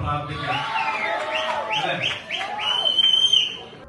പ്രാർത്ഥിക്കാം അല്ലേ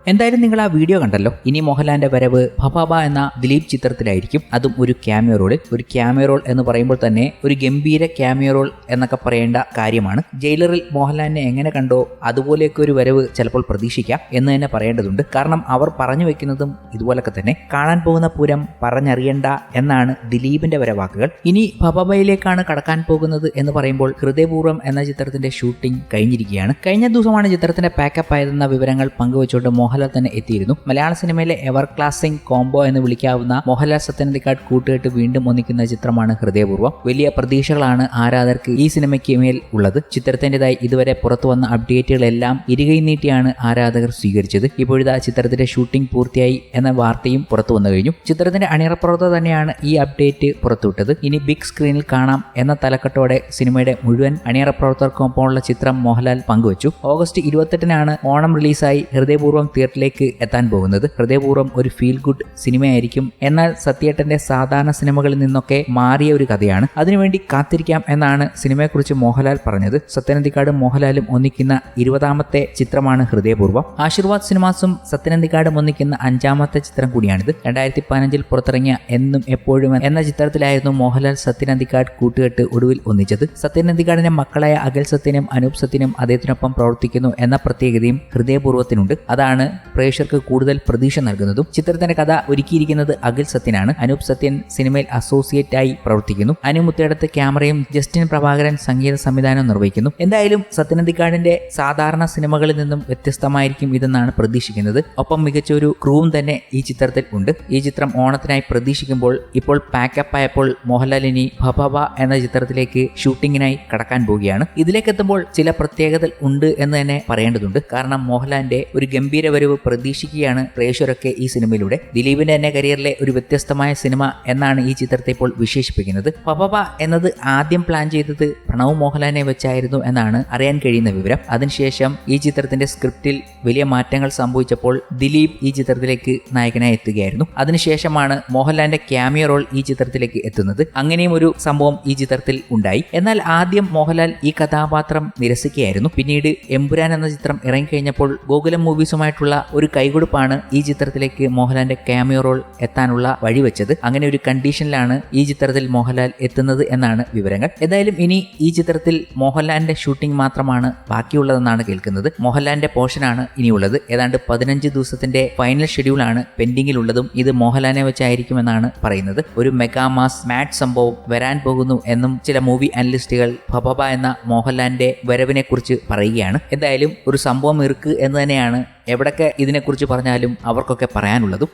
എന്തായാലും നിങ്ങൾ ആ വീഡിയോ കണ്ടല്ലോ. ഇനി മോഹൻലാലിന്റെ വരവ് ഭബാബ എന്ന ദിലീപ് ചിത്രത്തിലായിരിക്കും. അതും ഒരു ക്യാമിയോ റോളിൽ ഒരു ക്യാമിയോ റോൾ എന്ന് പറയുമ്പോൾ തന്നെ ഒരു ഗംഭീര ക്യാമിയോ റോൾ എന്നൊക്കെ പറയേണ്ട കാര്യമാണ്. ജയിലറിൽ മോഹൻലാലിനെ എങ്ങനെ കണ്ടോ അതുപോലെയൊക്കെ ഒരു വരവ് ചിലപ്പോൾ പ്രതീക്ഷിക്കാം എന്ന് തന്നെ പറയേണ്ടതുണ്ട്. കാരണം അവർ പറഞ്ഞു വെക്കുന്നതും ഇതുപോലൊക്കെ തന്നെ. കാണാൻ പോകുന്ന പൂരം പറഞ്ഞറിയണ്ട എന്നാണ് ദിലീപിന്റെ വരവാക്കുകൾ. ഇനി ഭബാബയിലേക്കാണ് കടക്കാൻ പോകുന്നത് എന്ന് പറയുമ്പോൾ ഹൃദയപൂർവം എന്ന ചിത്രത്തിന്റെ ഷൂട്ടിംഗ് കഴിഞ്ഞിരിക്കുകയാണ്. കഴിഞ്ഞ ദിവസമാണ് ചിത്രത്തിന്റെ പാക്കപ്പ് ആയതെന്ന വിവരങ്ങൾ പങ്കുവച്ചുകൊണ്ട് മോഹൻലാൽ തന്നെ എത്തിയിരുന്നു. മലയാള സിനിമയിലെ എവർ ക്ലാസിംഗ് കോംബോ എന്ന് വിളിക്കാവുന്ന മോഹൻലാൽ സത്യനന്ദിക്കാട് കൂട്ടുകെട്ട് വീണ്ടും ഒന്നിക്കുന്ന ചിത്രമാണ് ഹൃദയപൂർവം. വലിയ പ്രതീക്ഷകളാണ് ആരാധകർക്ക് ഈ സിനിമയ്ക്ക് മേൽ ഉള്ളത്. ചിത്രത്തിന്റെതായി ഇതുവരെ പുറത്തു വന്ന അപ്ഡേറ്റുകളെല്ലാം ഇരുകൈ നീട്ടിയാണ് ആരാധകർ സ്വീകരിച്ചത്. ഇപ്പോഴിതാ ചിത്രത്തിന്റെ ഷൂട്ടിംഗ് പൂർത്തിയായി എന്ന വാർത്തയും പുറത്തു വന്നു കഴിഞ്ഞു. ചിത്രത്തിന്റെ അണിയറപ്പുറത്ത് തന്നെയാണ് ഈ അപ്ഡേറ്റ് പുറത്തുവിട്ടത്. ഇനി ബിഗ് സ്ക്രീനിൽ കാണാം എന്ന തലക്കെട്ടോടെ സിനിമയുടെ മുഴുവൻ അണിയറപ്രവർത്തകർക്കൊപ്പമുള്ള ചിത്രം മോഹൻലാൽ പങ്കുവച്ചു. ഓഗസ്റ്റ് ഇരുപത്തെട്ടിനാണ് ഓണം റിലീസായി. ഹൃദയപൂർവം തിയേറ്ററിലേക്ക് എത്താൻ പോകുന്നത്. ഹൃദയപൂർവം ഒരു ഫീൽ ഗുഡ് സിനിമയായിരിക്കും. എന്നാൽ സത്യേട്ടന്റെ സാധാരണ സിനിമകളിൽ നിന്നൊക്കെ മാറിയ ഒരു കഥയാണ്. അതിനുവേണ്ടി കാത്തിരിക്കാം എന്നാണ് സിനിമയെക്കുറിച്ച് മോഹൻലാൽ പറഞ്ഞത്. സത്യനന്ദിക്കാടും മോഹൻലാലും ഒന്നിക്കുന്ന ഇരുപതാമത്തെ ചിത്രമാണ് ഹൃദയപൂർവം. ആശീർവാദ് സിനിമാസും സത്യനന്ദിക്കാടും ഒന്നിക്കുന്ന അഞ്ചാമത്തെ ചിത്രം കൂടിയാണിത്. രണ്ടായിരത്തി പതിനഞ്ചിൽ പുറത്തിറങ്ങിയ എന്നും എപ്പോഴും എന്ന ചിത്രത്തിലായിരുന്നു മോഹൻലാൽ സത്യനന്ദിക്കാട് കൂട്ടുകെട്ട് ഒടുവിൽ ഒന്നിച്ചത്. സത്യനന്ദിക്കാടിന്റെ മക്കളായ അഖിൽ സത്യനും അനൂപ് സത്യനും അദ്ദേഹത്തിനൊപ്പം പ്രവർത്തിക്കുന്നു എന്ന പ്രത്യേകതയും ഹൃദയപൂർവത്തിനുണ്ട്. അതാണ് പ്രേക്ഷകർക്ക് കൂടുതൽ പ്രതീക്ഷ നൽകുന്നതും ചിത്രത്തിന്റെ കഥ ഒരുക്കിയിരിക്കുന്നത് അഖിൽ സത്യനാണ്. അനൂപ് സത്യൻ സിനിമയിൽ അസോസിയേറ്റ് ആയി പ്രവർത്തിക്കുന്നു. അനുമുത്തയിടത്ത് ക്യാമറയും ജസ്റ്റിൻ പ്രഭാകരൻ സംഗീത സംവിധാനം നിർവഹിക്കുന്നു. എന്തായാലും സത്യനന്ദിക്കാടിന്റെ സാധാരണ സിനിമകളിൽ നിന്നും വ്യത്യസ്തമായിരിക്കും ഇതെന്നാണ് പ്രതീക്ഷിക്കുന്നത്. ഒപ്പം മികച്ച ഒരു ക്രൂവും തന്നെ ഈ ചിത്രത്തിൽ ഉണ്ട്. ഈ ചിത്രം ഓണത്തിനായി പ്രതീക്ഷിക്കുമ്പോൾ ഇപ്പോൾ പാക്കപ്പ് ആയപ്പോൾ മോഹൻലാൽ ഇനി ഭബബ എന്ന ചിത്രത്തിലേക്ക് ഷൂട്ടിങ്ങിനായി കടക്കാൻ പോവുകയാണ്. ഇതിലേക്ക് എത്തുമ്പോൾ ചില പ്രത്യേകതകൾ ഉണ്ട് എന്ന് തന്നെ പറയേണ്ടതുണ്ട്. കാരണം മോഹൻലാലിന്റെ ഒരു ഗംഭീര വരവ് പ്രതീക്ഷിക്കുകയാണ് പ്രേക്ഷകരൊക്കെ ഈ സിനിമയിലൂടെ. ദിലീപിന്റെ തന്നെ കരിയറിലെ ഒരു വ്യത്യസ്തമായ സിനിമ എന്നാണ് ഈ ചിത്രത്തെ ഇപ്പോൾ വിശേഷിപ്പിക്കുന്നത്. പപ്പ എന്നത് ആദ്യം പ്ലാൻ ചെയ്തത് പ്രണവ് മോഹൻലാലിനെ വെച്ചായിരുന്നു എന്നാണ് അറിയാൻ കഴിയുന്ന വിവരം. അതിനുശേഷം ഈ ചിത്രത്തിന്റെ സ്ക്രിപ്റ്റിൽ വലിയ മാറ്റങ്ങൾ സംഭവിച്ചപ്പോൾ ദിലീപ് ഈ ചിത്രത്തിലേക്ക് നായകനായി എത്തുകയായിരുന്നു. അതിനുശേഷമാണ് മോഹൻലാലിന്റെ ക്യാമിയോ റോൾ ഈ ചിത്രത്തിലേക്ക് എത്തുന്നത്. അങ്ങനെയും ഒരു സംഭവം ഈ ചിത്രത്തിൽ ഉണ്ടായി. എന്നാൽ ആദ്യം മോഹൻലാൽ ഈ കഥാപാത്രം നിരസിക്കുകയായിരുന്നു. പിന്നീട് എമ്പുരാൻ എന്ന ചിത്രം ഇറങ്ങിക്കഴിഞ്ഞപ്പോൾ ഗോകുലം മൂവീസുമായിട്ടുള്ള ഒരു കൈകൊടുപ്പാണ് ഈ ചിത്രത്തിലേക്ക് മോഹൻലാലിന്റെ ക്യാമിയോ റോൾ എത്താനുള്ള വഴിവെച്ചത്. അങ്ങനെ ഒരു കണ്ടീഷനിലാണ് ഈ ചിത്രത്തിൽ മോഹൻലാൽ എത്തുന്നത് എന്നാണ് വിവരങ്ങൾ. എന്തായാലും ഇനി ഈ ചിത്രത്തിൽ മോഹൻലാലിന്റെ ഷൂട്ടിംഗ് മാത്രമാണ് ബാക്കിയുള്ളതെന്നാണ് കേൾക്കുന്നത്. മോഹൻലാലിന്റെ പോർഷനാണ് ഇനിയുള്ളത്. ഏതാണ്ട് പതിനഞ്ച് ദിവസത്തിന്റെ ഫൈനൽ ഷെഡ്യൂളാണ് പെൻഡിങ്ങിലുള്ളതും ഇത് മോഹൻലാലിനെ വെച്ചായിരിക്കുമെന്നാണ് പറയുന്നത്. ഒരു മെഗാമാസ് മാറ്റ് സംഭവം വരാൻ പോകുന്നു എന്നും ചില മൂവി അനലിസ്റ്റുകൾ ഭബബ എന്ന മോഹൻലാലിന്റെ വരവിനെ കുറിച്ച് പറയുകയാണ്. എന്തായാലും ഒരു സംഭവം ഇറുക്ക് എന്ന് തന്നെയാണ് എവിടൊക്കെ ഇതിനെക്കുറിച്ച് പറഞ്ഞാലും അവർക്കൊക്കെ പറയാനുള്ളതും.